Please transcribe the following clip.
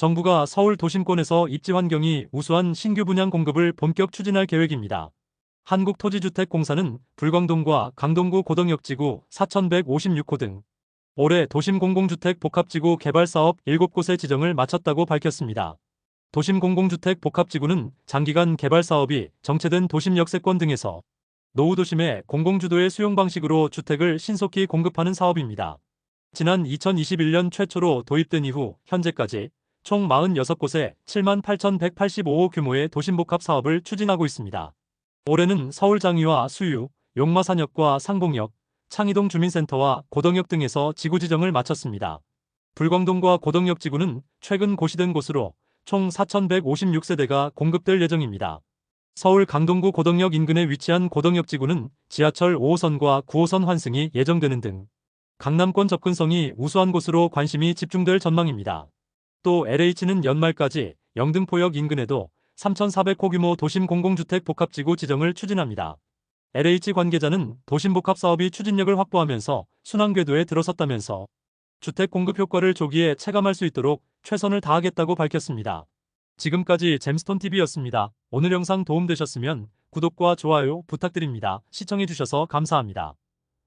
정부가 서울 도심권에서 입지 환경이 우수한 신규 분양 공급을 본격 추진할 계획입니다. 한국토지주택공사는 불광동과 강동구 고덕역지구 4156호 등 올해 도심 공공주택 복합지구 개발 사업 7곳의 지정을 마쳤다고 밝혔습니다. 도심 공공주택 복합지구는 장기간 개발 사업이 정체된 도심 역세권 등에서 노후 도심의 공공주도의 수용 방식으로 주택을 신속히 공급하는 사업입니다. 지난 2021년 최초로 도입된 이후 현재까지 총 46곳에 78,185호 규모의 도심복합 사업을 추진하고 있습니다. 올해는 서울장위와 수유, 용마산역과 상봉역, 창이동 주민센터와 고덕역 등에서 지구 지정을 마쳤습니다. 불광동과 고덕역 지구는 최근 고시된 곳으로 총 4,156세대가 공급될 예정입니다. 서울 강동구 고덕역 인근에 위치한 고덕역 지구는 지하철 5호선과 9호선 환승이 예정되는 등 강남권 접근성이 우수한 곳으로 관심이 집중될 전망입니다. 또 LH는 연말까지 영등포역 인근에도 3,400호 규모 도심 공공주택 복합지구 지정을 추진합니다. LH 관계자는 도심 복합 사업이 추진력을 확보하면서 순환 궤도에 들어섰다면서 주택 공급 효과를 조기에 체감할 수 있도록 최선을 다하겠다고 밝혔습니다. 지금까지 잼스톤TV였습니다. 오늘 영상 도움되셨으면 구독과 좋아요 부탁드립니다. 시청해주셔서 감사합니다.